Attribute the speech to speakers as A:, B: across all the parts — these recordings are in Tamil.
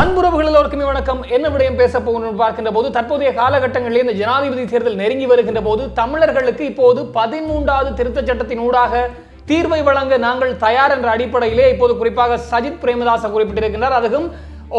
A: அன்புறவுகள் எல்லோருக்குமே வணக்கம். என்ன விடயம் பேச போகணும் பார்க்கின்ற போது தற்போதைய காலகட்டங்களில் இந்த ஜனாதிபதி தேர்தல் நெருங்கி வருகின்ற போது தமிழர்களுக்கு இப்போது பதிமூன்றாவது திருத்தச் சட்டத்தின் ஊடாக தீர்வை வழங்க நாங்கள் தயார் என்ற அடிப்படையிலே இப்போது குறிப்பாக சஜித் பிரேமதாச குறிப்பிட்டிருக்கின்றார். அதுவும்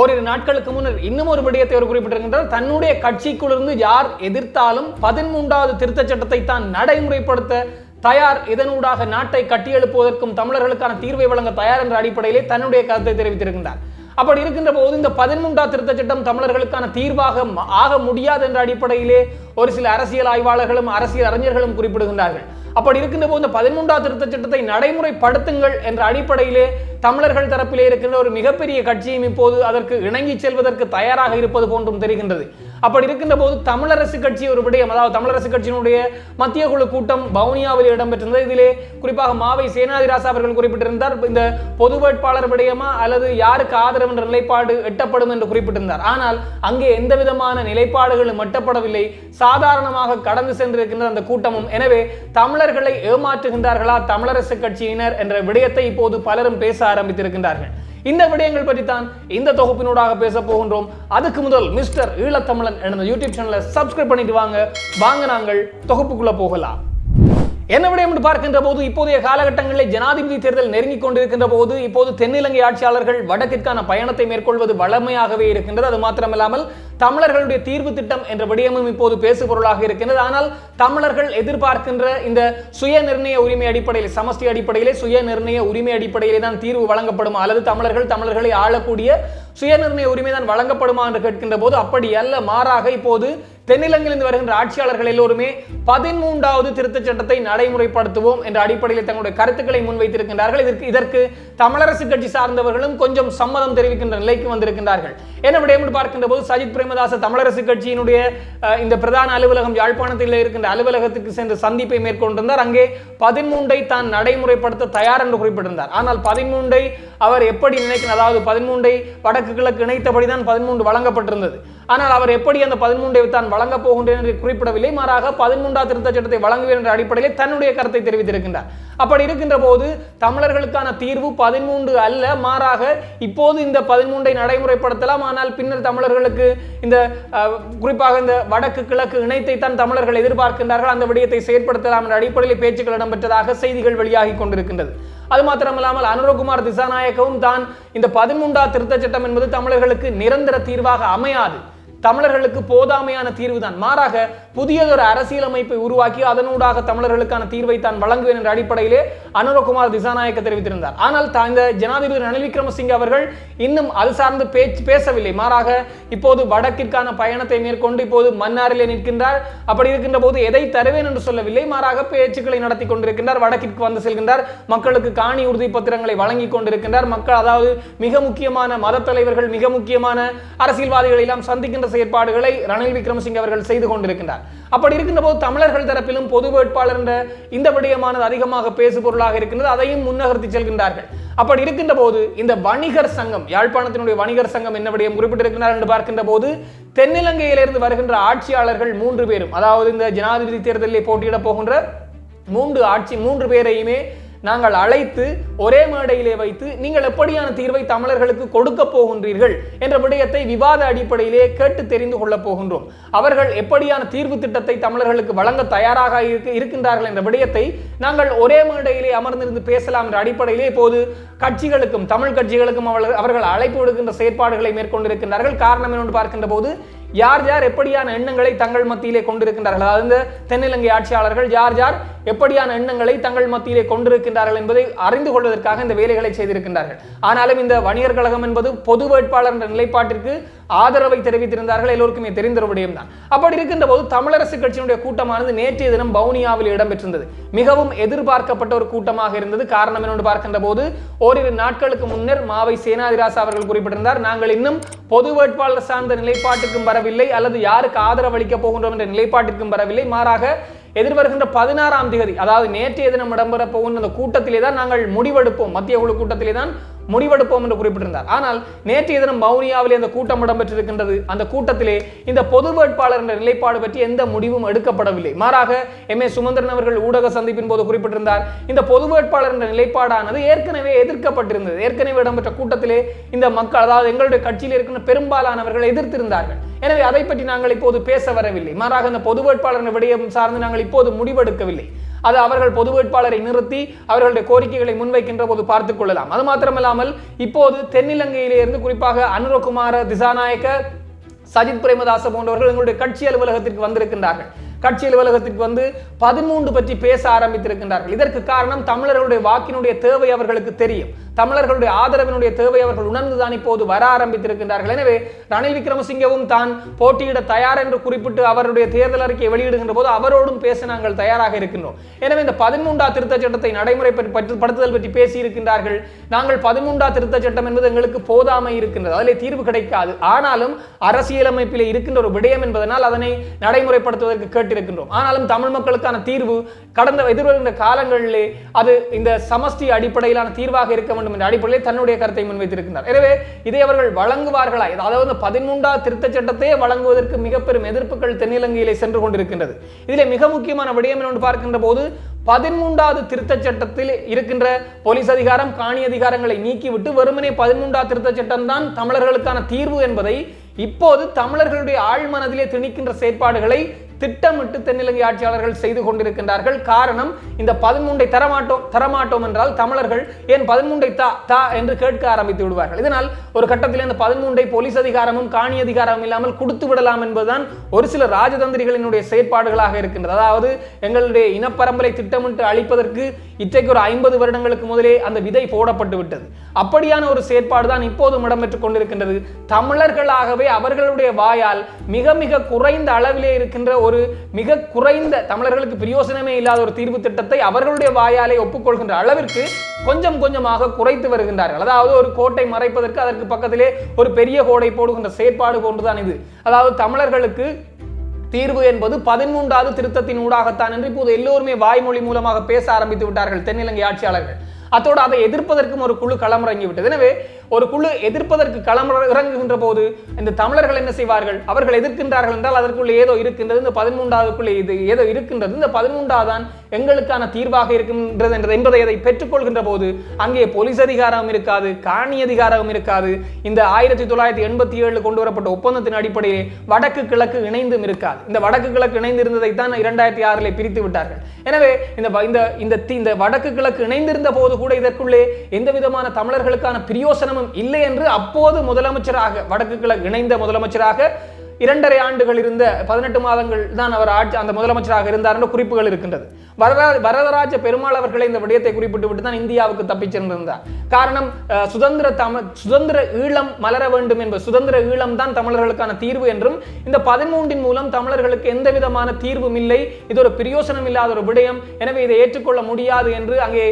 A: ஓரிரு நாட்களுக்கு முன்னர் இன்னும் ஒரு விடயத்தை அவர் குறிப்பிட்டிருக்கின்றார். தன்னுடைய கட்சிக்குள்ளிருந்து யார் எதிர்த்தாலும் பதிமூன்றாவது திருத்தச் சட்டத்தை தான் நடைமுறைப்படுத்த தயார். இதனூடாக நாட்டை கட்டியெழுப்புவதற்கும் தமிழர்களுக்கான தீர்வை வழங்க தயார் என்ற அடிப்படையிலே தன்னுடைய கருத்தை தெரிவித்திருக்கின்றார். அப்படி இருக்கின்ற போது இந்த பதிமூன்றாம் திருத்த சட்டம் தமிழர்களுக்கான தீர்வாக ஆக முடியாது என்ற அடிப்படையிலே ஒரு சில அரசியல் ஆய்வாளர்களும் அரசியல் அறிஞர்களும் குறிப்பிடுகின்றார்கள். அப்படி இருக்கின்ற போது இந்த பதிமூன்றாம் திருத்த சட்டத்தை நடைமுறைப்படுத்துங்கள் என்ற அடிப்படையிலே தமிழர்கள் தரப்பிலே இருக்கின்ற ஒரு மிகப்பெரிய கட்சியும் இப்போது அதற்கு இணங்கி செல்வதற்கு தயாராக இருப்பது போன்றும் தெரிகின்றது. அப்படி இருக்கின்ற போது தமிழரசு கட்சி ஒரு விடயம். அதாவது தமிழரசு கட்சியினுடைய மத்திய குழு கூட்டம் வவுனியாவில் இடம்பெற்றிருந்தது. இதிலே குறிப்பாக மாவை சேனாதிராசா அவர்கள் குறிப்பிட்டிருந்தார். இந்த பொது வேட்பாளர் விடயமா அல்லது யாருக்கு ஆதரவு என்ற நிலைப்பாடு எட்டப்படும் என்று குறிப்பிட்டிருந்தார். ஆனால் அங்கே எந்த விதமான நிலைப்பாடுகளும் எட்டப்படவில்லை. சாதாரணமாக கடந்து சென்றிருக்கின்ற அந்த கூட்டமும். எனவே தமிழர்களை ஏமாற்றுகின்றார்களா தமிழரசு கட்சியினர் என்ற விடயத்தை இப்போது பலரும் பேச ஆரம்பித்திருக்கின்றார்கள். இந்த விடயங்கள் பற்றி தான் இந்த தொகுப்பினூடாக பேச போகின்றோம். அதுக்கு முதல் மிஸ்டர் ஈழத்தமிழன் என்ற யூடியூப் சேனலை சப்ஸ்கிரைப் பண்ணிட்டு வாங்க. வாங்க நாங்கள் தொகுப்புக்குள்ள போகலாம். என்ன விடயம் என்று பார்க்கின்ற போது இப்போதைய காலகட்டங்களில் ஜனாதிபதி தேர்தல் நெருங்கிக் கொண்டிருக்கின்ற போது இப்போது தென்னிலங்கை ஆட்சியாளர்கள் வடக்கிற்கான பயணத்தை மேற்கொள்வது வளமையாகவே இருக்கின்றது. அது மாத்திரமில்லாமல் தமிழர்களுடைய தீர்வு திட்டம் என்ற விடயமும் இப்போது பேசுபொருளாக இருக்கின்றது. ஆனால் தமிழர்கள் எதிர்பார்க்கின்ற இந்த சுய நிர்ணய உரிமை அடிப்படையில் சமஸ்டி அடிப்படையிலே சுய நிர்ணய உரிமை அடிப்படையிலே தான் தீர்வு வழங்கப்படுமா? அல்லது தமிழர்கள் தமிழர்களை ஆளக்கூடிய சுய நிர்ணய உரிமை தான் வழங்கப்படுமா என்று கேட்கின்ற போது அப்படி அல்ல. மாறாக இப்போது தென்னிலங்கிலிருந்து வருகின்ற ஆட்சியாளர்கள் எல்லோருமே பதிமூன்றாவது திருத்தச் சட்டத்தை நடைமுறைப்படுத்துவோம் என்ற அடிப்படையில் தங்களுடைய கருத்துக்களை முன்வைத்திருக்கின்றார்கள். இதற்கு இதற்கு தமிழரசு கட்சி சார்ந்தவர்களும் கொஞ்சம் சம்மதம் தெரிவிக்கின்ற நிலைக்கு வந்திருக்கின்றார்கள். என்ன விடயம் என்று பார்க்கின்ற போது சஜித் பிரேமதாச தமிழரசு கட்சியினுடைய இந்த பிரதான அலுவலகம் யாழ்ப்பாணத்தில் இருக்கின்ற அலுவலகத்துக்கு சென்று சந்திப்பை மேற்கொண்டிருந்தார். அங்கே பதிமூன்றை தான் நடைமுறைப்படுத்த தயார் என்று குறிப்பிட்டிருந்தார். ஆனால் பதிமூன்றை அவர் எப்படி நினைக்கிறார் அதாவது பதிமூன்றை வடக்கு கிழக்கு இணைத்தபடி தான் பதிமூன்று வழங்கப்பட்டிருந்தது. ஆனால் அவர் எப்படி அந்த பதிமூன்றை தான் வழங்கப் போகின்றேன் என்று குறிப்பிடவில்லை. மாறாக பதிமூன்றாம் திருத்த சட்டத்தை வழங்குவேன் என்ற அடிப்படையில் தன்னுடைய கருத்தை தெரிவித்திருக்கின்றார். அப்படி இருக்கின்ற போது தமிழர்களுக்கான தீர்வு பதிமூன்று அல்ல. மாறாக இப்போது இந்த பதிமூன்றை நடைமுறைப்படுத்தலாம். ஆனால் பின்னர் தமிழர்களுக்கு இந்த அஹ், குறிப்பாக இந்த வடக்கு கிழக்கு இணைத்தை தான் தமிழர்கள் எதிர்பார்க்கின்றார்கள். அந்த விடயத்தை செயற்படுத்தலாம் என்ற அடிப்படையில் பேச்சுக்கள் இடம்பெற்றதாக செய்திகள் வெளியாகி கொண்டிருக்கின்றது. அது மாத்திரமில்லாமல் அனுரகுமார் திசாநாயக்கவும் தான் இந்த பதிமூன்றா திருத்தச் சட்டம் என்பது தமிழர்களுக்கு நிரந்தர தீர்வாக அமையாது. தமிழர்களுக்கு போதாமையான தீர்வு தான் மாறாக புதியதொரு அரசியலமைப்பை உருவாக்கி அதனூடாக தமிழர்களுக்கான தீர்வை தான் வழங்குவேன் என்ற அடிப்படையிலே அனுரகுமார் திசாநாயக்க தெரிவித்திருந்தார். ஆனால் தாங்க இந்த ஜனாதிபதி ரணில் விக்ரமசிங்க அவர்கள் இன்னும் அது சார்ந்து பேச்சு பேசவில்லை. மாறாக இப்போது வடக்கிற்கான பயணத்தை மேற்கொண்டு இப்போது மன்னாரிலே நிற்கின்றார். அப்படி இருக்கின்ற போது எதை தருவேன் என்று சொல்லவில்லை. மாறாக பேச்சுக்களை நடத்தி கொண்டிருக்கின்றார். வடக்கிற்கு வந்து செல்கின்றார். மக்களுக்கு காணி உறுதி பத்திரங்களை வழங்கி கொண்டிருக்கின்றார். மக்கள் அதாவது மிக முக்கியமான மத தலைவர்கள் மிக முக்கியமான அரசியல்வாதிகளை எல்லாம் சந்திக்கின்ற செயற்பாடுகளை ரணில் விக்ரமசிங்க அவர்கள் செய்து கொண்டிருக்கின்றார். அப்படி இருக்கின்ற போது தமிழர்கள் தரப்பிலும் பொது வேட்பாளர் என்ற இந்த விடயமானது அதிகமாக பேசு பொருளாக இருக்கின்றது. அதையும் முன்னகர்த்தி செல்கின்றார்கள். அப்படி இருக்கின்ற போது இந்த வணிகர் சங்கம் யாழ்ப்பாணத்தினுடைய வணிகர் சங்கம் என்ன விடயம் குறிப்பிட்டிருக்கிறார் என்று பார்க்கின்ற போது தென்னிலங்கையிலிருந்து வருகின்ற ஆட்சியாளர்கள் மூன்று பேரும் அதாவது இந்த ஜனாதிபதி தேர்தலில் போட்டியிடப் போகின்ற மூன்று ஆட்சி மூன்று பேரையுமே நாங்கள் அழைத்து ஒரே மேடையிலே வைத்து நீங்கள் எப்படியான தீர்வை தமிழர்களுக்கு கொடுக்க போகின்றீர்கள் என்ற விடயத்தை விவாத அடிப்படையிலே கேட்டு தெரிந்து கொள்ளப் போகின்றோம். அவர்கள் எப்படியான தீர்வு திட்டத்தை தமிழர்களுக்கு வழங்க தயாராக இருக்க- இருக்கின்றார்கள் என்ற விடயத்தை நாங்கள் ஒரே மேடையிலே அமர்ந்திருந்து பேசலாம் என்ற அடிப்படையிலே இப்போது கட்சிகளுக்கும் தமிழ் கட்சிகளுக்கும் அவர்கள் அவர்கள் அழைப்பு விடுக்கின்ற செயற்பாடுகளை மேற்கொண்டிருக்கின்றார்கள். காரணம் என்னென்று பார்க்கின்ற போது யார் யார் எப்படியான எண்ணங்களை தங்கள் மத்தியிலே கொண்டிருக்கின்றார்கள்? அதாவது தென்னிலங்கை ஆட்சியாளர்கள் யார் யார் எப்படியான எண்ணங்களை தங்கள் மத்தியிலே கொண்டிருக்கின்றார்கள் என்பதை அறிந்து கொள்வதற்காக இந்த வேலைகளை செய்திருக்கின்றார்கள். ஆனாலும் இந்த வணிகர் கழகம் என்பது பொது வேட்பாளர் என்ற நிலைப்பாட்டிற்கு ஆதரவை தெரிவித்திருந்தார்கள். எல்லோருக்குமே தெரிந்த தான் அப்படி இருக்கின்ற போது தமிழரசு கட்சியினுடைய கூட்டமானது நேற்றைய தினம் வவுனியாவில் இடம்பெற்றிருந்தது. மிகவும் எதிர்பார்க்கப்பட்ட ஒரு கூட்டமாக இருந்தது. காரணம் என்னென்று பார்க்கின்ற போது ஓரிரு நாட்களுக்கு முன்னர் மாவை சேனாதிராசா அவர்கள் குறிப்பிட்டிருந்தார். நாங்கள் இன்னும் பொது வேட்பாளர் சார்ந்த நிலைப்பாட்டுக்கும் வரவில்லை அல்லது யாருக்கு ஆதரவு அளிக்கப் போகின்றோம் என்ற நிலைப்பாட்டிற்கும் வரவில்லை. மாறாக எதிர்வருகின்ற பதினாறாம் தேதி அதாவது நேற்றைய தினம் இடம்பெற அந்த கூட்டத்திலே தான் நாங்கள் முடிவெடுப்போம். மத்திய குழு கூட்டத்திலே தான் முடிவெடுப்போம் என்று குறிப்பிட்டிருந்தார். ஆனால் நேற்றைய தினம் மௌனியாவிலே அந்த கூட்டம் இடம்பெற்றிருக்கின்றது. அந்த கூட்டத்திலே இந்த பொது வேட்பாளர் என்ற நிலைப்பாடு பற்றி எந்த முடிவும் எடுக்கப்படவில்லை. மாறாக எம். ஏ. சுமந்திரன் அவர்கள் ஊடக சந்திப்பின் போது குறிப்பிட்டிருந்தார் இந்த பொது வேட்பாளர் என்ற நிலைப்பாடானது ஏற்கனவே எதிர்க்கப்பட்டிருந்தது. ஏற்கனவே இடம்பெற்ற கூட்டத்திலே இந்த மக்கள் அதாவது எங்களுடைய கட்சியில் இருக்கின்ற பெரும்பாலானவர்கள் எதிர்த்திருந்தார்கள். எனவே அதை பற்றி நாங்கள் இப்போது பேச வரவில்லை. மாறாக இந்த பொது வேட்பாளர் விடயம் சார்ந்து நாங்கள் இப்போது முடிவெடுக்கவில்லை. அது அவர்கள் பொது வேட்பாளரை நிறுத்தி அவர்களுடைய கோரிக்கைகளை முன்வைக்கின்ற போது பார்த்துக் கொள்ளலாம். அது மாத்திரமல்லாமல் இப்போது தென்னிலங்கையிலிருந்து குறிப்பாக அனுரகுமார திசாநாயக்க சஜித் பிரேமதாச போன்றவர்கள் எங்களுடைய கட்சி அலுவலகத்திற்கு வந்திருக்கின்றார்கள். கட்சி அலுவலகத்திற்கு வந்து பதிமூன்று பற்றி பேச ஆரம்பித்திருக்கின்றார்கள். இதற்கு காரணம் தமிழர்களுடைய வாக்கினுடைய தேவை அவர்களுக்கு தெரியும். தமிழர்களுடைய ஆதரவினுடைய தேவை அவர்கள் உணர்ந்துதான் இப்போது வர ஆரம்பித்திருக்கின்றார்கள். எனவே ரணில் விக்ரமசிங்கவும் தான் போட்டியிட தயார் என்று குறிப்பிட்டு அவருடைய தேர்தல் அறிக்கையை வெளியிடுகின்ற போது அவரோடும் பேச நாங்கள் தயாராக இருக்கின்றோம். எனவே இந்த பதிமூன்றாம் திருத்த சட்டத்தை நடைமுறைப்படுத்துதல் பற்றி பேசி இருக்கின்றார்கள் நாங்கள் பதிமூன்றாம் திருத்த சட்டம் என்பது எங்களுக்கு போதாமை இருக்கின்றது. அதிலே தீர்வு கிடைக்காது. ஆனாலும் அரசியலமைப்பிலே இருக்கின்ற ஒரு விடயம் என்பதனால் அதனை நடைமுறைப்படுத்துவதற்கு கேட்டிருக்கின்றோம் ஆனாலும் தமிழ் மக்களுக்கான தீர்வு கடந்த எதிர்வருகின்ற காலங்களிலே அது இந்த சமஷ்டி அடிப்படையிலான தீர்வாக இருக்க வேண்டும் என்ற அடிப்படையில் தன்னுடைய கருத்தை முன்வைத்திருக்கின்றார். எனவே இதை அவர்கள் வழங்குவார்களா? அதாவது பதிமூன்றா திருத்த சட்டத்தையே வழங்குவதற்கு மிக பெரும் எதிர்ப்புகள் தென்னிலங்கையிலே சென்று கொண்டிருக்கின்றது. இதில் மிக முக்கியமான விடயம் என்று பார்க்கின்ற போது பதிமூன்றாவது திருத்த சட்டத்தில் இருக்கின்ற போலீஸ் அதிகாரம் காணி அதிகாரங்களை நீக்கிவிட்டு வெறுமனே பதிமூன்றாவது திருத்த சட்டம் தான் தமிழர்களுக்கான தீர்வு என்பதை இப்போது தமிழர்களுடைய ஆழ்மனதிலே திணிக்கின்ற செயற்பாடுகளை திட்டமிட்டு தென்னிலங்கை ஆட்சியாளர்கள் செய்து கொண்டிருக்கின்றார்கள். காரணம் இந்த பதிமூன்றை தரமாட்டோம் தரமாட்டோம் என்றால் தமிழர்கள் ஏன் பதிமூன்றை தா தா என்று கேட்க ஆரம்பித்து விடுவார்கள். இதனால் ஒரு கட்டத்தில் இந்த பதிமூன்றை போலீஸ் அதிகாரமும் காணி அதிகாரமும் இல்லாமல் கொடுத்து விடலாம் என்பதுதான் ஒரு சில ராஜதந்திரிகளினுடைய செயற்பாடுகளாக இருக்கின்றது. அதாவது எங்களுடைய இனப்பரம்பரை திட்டமிட்டு அழிப்பதற்கு இன்றைக்கு ஒரு ஐம்பது வருடங்களுக்கு முதலே அந்த விதை போடப்பட்டு விட்டது. அப்படியான ஒரு செயற்பாடு தான் இப்போதும் இடம்பெற்றுக் கொண்டிருக்கின்றது. தமிழர்களாகவே அவர்களுடைய வாயால் மிக மிக குறைந்த அளவிலே இருக்கின்ற ஒரு மிக குறைந்த தமிழர்களுக்கு பிரயோசனமே இல்லாத ஒரு தீர்வு திட்டத்தை அவர்களுடைய வாயாலே ஒப்புக்கொள்கின்ற அளவிற்கு கொஞ்சம் கொஞ்சமாக குறைத்து வருகின்றார்கள். அதாவது ஒரு கோட்டை மறைப்பதற்கு அதற்கு பக்கத்திலே ஒரு பெரிய கோடை போடுகின்ற செயற்பாடு போன்றுதான் இது. அதாவது தமிழர்களுக்கு தீர்வு என்பது பதிமூன்றாவது திருத்தத்தின் ஊடாகத்தான் என்று இப்போது எல்லோருமே வாய்மொழி மூலமாக பேச ஆரம்பித்து விட்டார்கள் தென்னிலங்கை ஆட்சியாளர்கள். அத்தோடு அதை எதிர்ப்பதற்கும் ஒரு குழு களமிறங்கி விட்டது எனவே ஒரு குழு எதிர்ப்பதற்கு களம் இறங்குகின்ற போது இந்த தமிழர்கள் என்ன செய்வார்கள்? அவர்கள் எதிர்க்கின்றார்கள் என்றால் அதற்குள்ளே ஏதோ இருக்கின்றது. இந்த பதிமூன்றாவதுக்குள்ளே இது ஏதோ இருக்கின்றது. இந்த பதிமூன்றாவது தான் எங்களுக்கான தீர்வாக இருக்கின்றது என்றது என்பதை அதை பெற்றுக்கொள்கின்ற போது அங்கே போலீஸ் அதிகாரம் இருக்காது காணி அதிகாரம் இருக்காது. இந்த ஆயிரத்தி தொள்ளாயிரத்தி எண்பத்தி ஏழு கொண்டு வரப்பட்ட ஒப்பந்தத்தின் அடிப்படையிலே வடக்கு கிழக்கு இணைந்தும் இருக்காது. இந்த வடக்கு கிழக்கு இணைந்து இருந்ததை தான் இரண்டாயிரத்தி ஆறில் பிரித்து விட்டார்கள். எனவே இந்த இந்த இந்த இந்த வடக்கு கிழக்கு இணைந்திருந்த போது கூட இதற்குள்ளே எந்த விதமான தமிழர்களுக்கான பிரியோசனமும் இல்லை என்று அப்போது முதலமைச்சராக வடக்கு கிழக்கு இணைந்த முதலமைச்சராக இரண்டரை ஆண்டுகள் இருந்த பதினெட்டு மாதங்கள் தான் அவர் ஆட்சி அந்த முதலமைச்சராக இருந்தார் என்ற குறிப்புகள் இருக்கின்றது. வரதா வரதராஜ பெருமாள் அவர்களை இந்த விடயத்தை குறிப்பிட்டு விட்டு தான் இந்தியாவுக்கு தப்பிச் சென்றிருந்தார். காரணம் சுதந்திர தமிழ் சுதந்திர ஈழம் மலர வேண்டும் என்பது சுதந்திர ஈழம் தான் தமிழர்களுக்கான தீர்வு என்றும் இந்த பதிமூன்றின் மூலம் தமிழர்களுக்கு எந்த விதமான தீர்வும் இல்லை இது ஒரு பிரயோசனம் இல்லாத ஒரு விடயம் எனவே இதை ஏற்றுக்கொள்ள முடியாது என்று அங்கே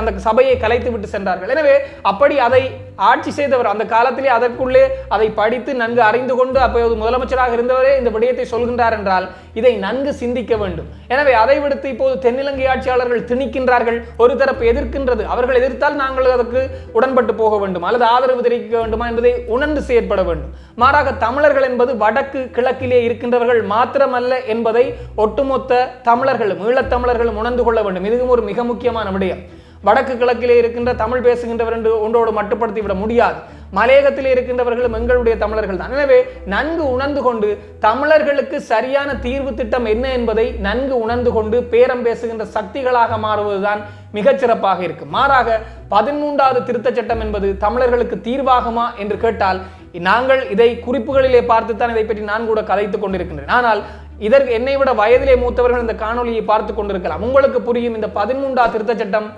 A: அந்த சபையை கலைத்து விட்டு சென்றார்கள். எனவே அப்படி அதை ஆட்சி செய்தவர். அந்த காலத்திலே அதற்குள்ளே அதை படித்து நன்கு அறிந்து கொண்டு அப்போது முதலமைச்சராக இருந்தவரே இந்த விடயத்தை சொல்கின்றார் என்றால் இதை நன்கு சிந்திக்க வேண்டும். எனவே அதை விடுத்து இப்போது தென்னிலங்கை ஆட்சியாளர்கள் திணிக்கின்றார்கள். ஒரு தரப்பு எதிர்க்கின்றது. அவர்கள் எதிர்த்தால் நாங்கள் அதற்கு உடன்பட்டு போக வேண்டும். அல்லது ஆதரவு தெரிவிக்க வேண்டுமா என்பதை உணர்ந்து செயற்பட வேண்டும். மாறாக தமிழர்கள் என்பது வடக்கு கிழக்கிலே இருக்கின்றவர்கள் மாத்திரமல்ல என்பதை ஒட்டுமொத்த தமிழர்களும் ஈழத்தமிழர்களும் உணர்ந்து கொள்ள வேண்டும். இதுவும் ஒரு மிக முக்கியமான விடயம். வடக்கு கிழக்கிலே இருக்கின்ற தமிழ் பேசுகின்றவர் என்று ஒன்றோடு மட்டுப்படுத்தி விட முடியாது. மலையகத்திலே இருக்கின்றவர்களும் எங்களுடைய தமிழர்கள் தான். எனவே நன்கு உணர்ந்து கொண்டு தமிழர்களுக்கு சரியான தீர்வு திட்டம் என்ன என்பதை நன்கு உணர்ந்து கொண்டு பேரம் பேசுகின்ற சக்திகளாக மாறுவதுதான் மிகச்சிறப்பாக இருக்கு இருக்கும். மாறாக பதிமூன்றாவது திருத்தச் சட்டம் என்பது தமிழர்களுக்கு தீர்வாகுமா என்று கேட்டால் நாங்கள் இதை குறிப்புகளிலே பார்த்துத்தான் இதை பற்றி நான் கூட கதைத்துக் கொண்டிருக்கின்றேன். ஆனால் இதற்கு என்னை விட வயதிலே மூத்தவர்கள் இந்த காணொலியை பார்த்து கொண்டிருக்கலாம். உங்களுக்கு புரியும் இந்த பதிமூன்றாம் திருத்த சட்டம்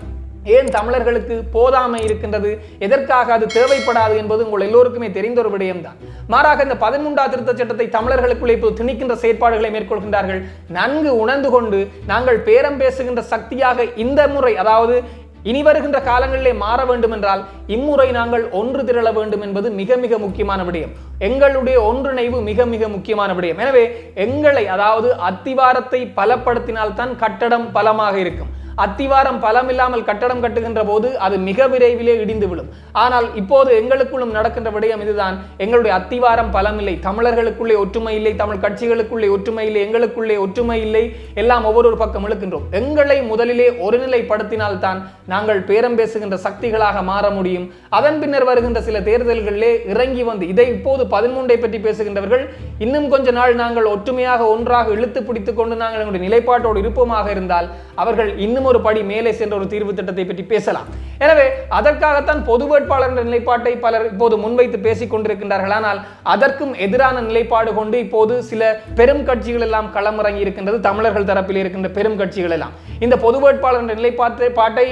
A: ஏன் தமிழர்களுக்கு போதாமை இருக்கின்றது? எதற்காக அது தேவைப்படாது என்பது உங்கள் எல்லோருக்குமே தெரிந்த ஒரு விடயம்தான். மாறாக இந்த பதிமூன்றாம் திருத்த சட்டத்தை தமிழர்களுக்குள்ளே இப்போது திணிக்கின்ற செயற்பாடுகளை மேற்கொள்கின்றார்கள். நன்கு உணர்ந்து கொண்டு நாங்கள் பேரம் பேசுகின்ற சக்தியாக இந்த முறை அதாவது இனி வருகின்ற காலங்களிலே மாற வேண்டும் என்றால் இம்முறை நாங்கள் ஒன்று திரள வேண்டும் என்பது மிக மிக முக்கியமான விடயம். எங்களுடைய ஒன்றிணைவு மிக மிக முக்கியமான விடயம். எனவே எங்களை அதாவது அத்திவாரத்தை பலப்படுத்தினால்தான் கட்டடம் பலமாக இருக்கும். அத்திவாரம் பலமில்லாமல் கட்டடம் கட்டுகின்ற போது அது மிக விரைவிலே இடிந்து விழும். ஆனால் இப்போது எங்களுக்குள்ளும் நடக்கின்ற விடயம் இதுதான். எங்களுடைய அத்திவாரம் பலமில்லை. தமிழர்களுக்குள்ளே ஒற்றுமை இல்லை. தமிழ் கட்சிகளுக்குள்ளே ஒற்றுமை இல்லை. எங்களுக்குள்ளே ஒற்றுமை இல்லை. எல்லாம் ஒவ்வொரு பக்கம் இழுக்கின்றோம். எங்களை முதலிலே ஒருநிலைப்படுத்தினால்தான் நாங்கள் பேரம் பேசுகின்ற சக்திகளாக மாற முடியும். அதன் பின்னர் வருகின்ற சில தேர்தல்களிலே இறங்கி வந்து இதை இப்போது பதிமூன்றை பற்றி பேசுகின்றவர்கள் இன்னும் கொஞ்ச நாள் நாங்கள் ஒற்றுமையாக ஒன்றாக இழுத்து பிடித்துக் கொண்டு நாங்கள் எங்களுடைய நிலைப்பாட்டோடு இருப்போமாக இருந்தால் அவர்கள் இன்னும் ஒரு படி மேலே சென்ற ஒரு தீர்வு திட்டத்தை பற்றி பேசலாம். எனவே அதற்காகத்தான் பொது வேட்பாளர் என்ற நிலைப்பாட்டை பலர் இப்போது முன்வைத்து பேசிக் கொண்டிருக்கின்றார்கள். ஆனால் அதற்கும் எதிரான நிலைப்பாடு கொண்டு இப்போது சில பெரும் கட்சிகள் எல்லாம் களமிறங்கி இருக்கின்றது. தமிழர்கள் தரப்பில் இருக்கின்ற பெரும் கட்சிகள் எல்லாம். இந்த பொது வேட்பாளர் என்ற நிலைப்பாட்டை பாட்டை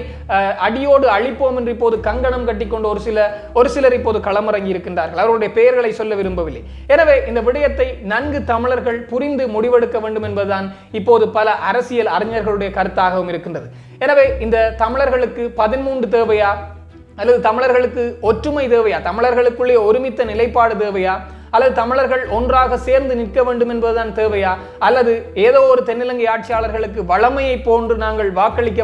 A: அடியோடு அழிப்போம் என்று இப்போது கங்கணம் கட்டிக்கொண்டு ஒரு சில ஒரு சிலர் இப்போது களமிறங்கி இருக்கின்றார்கள். அவருடைய பெயர்களை சொல்ல விரும்பவில்லை. எனவே இந்த விடயத்தை நன்கு தமிழர்கள் புரிந்து முடிவெடுக்க வேண்டும் என்பதுதான் இப்போது பல அரசியல் அறிஞர்களுடைய கருத்தாகவும் இருக்கின்றது. எனவே இந்த தமிழர்களுக்கு பதிமூன்று தேவையா? அல்லது தமிழர்களுக்கு ஒற்றுமை தேவையா? தமிழர்களுக்குள்ளே ஒருமித்த நிலைப்பாடு தேவையா? அல்லது தமிழர்கள் ஒன்றாக சேர்ந்து நிற்க வேண்டும் என்பதுதான் தேவையா? அல்லது ஏதோ ஒரு தென்னிலங்கை ஆட்சியாளர்களுக்கு வளமையை போன்று நாங்கள் வாக்களிக்க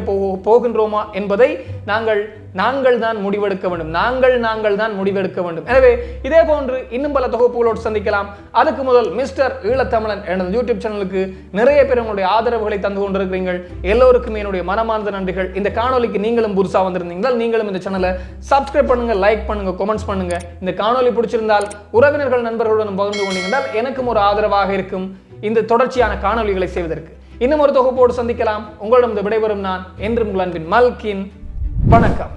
A: போகின்றோமா என்பதை நாங்கள் நாங்கள் தான் முடிவெடுக்க வேண்டும். நாங்கள் நாங்கள் தான் முடிவெடுக்க வேண்டும். எனவே இதே போன்று இன்னும் பல தொகுப்புகளோடு சந்திக்கலாம். அதுக்கு முதல் மிஸ்டர் ஈழத்தமிழன் எனது யூடியூப் சேனலுக்கு நிறைய பேர் உங்களுடைய ஆதரவுகளை தந்து கொண்டிருக்கிறீர்கள். எல்லோருக்கும் என்னுடைய மனமார்ந்த நன்றிகள். இந்த காணொலிக்கு நீங்களும் புதுசாக வந்திருந்தீங்கள் நீங்களும் இந்த சேனலை சப்ஸ்கிரைப் பண்ணுங்க லைக் பண்ணுங்க கமெண்ட்ஸ் பண்ணுங்க. இந்த காணொலி பிடிச்சிருந்தால் உறவினர்கள் நண்பர்களுடன் பகிர்ந்து கொண்டீங்கன்றால் எனக்கும் ஒரு ஆதரவாக இருக்கும். இந்த தொடர்ச்சியான காணொலிகளை செய்வதற்கு. இன்னும் ஒரு தொகுப்போடு சந்திக்கலாம். உங்களிடம் விடைபெறும் நான் என்றும் உங்கள் அன்பின் மல்கின். வணக்கம்.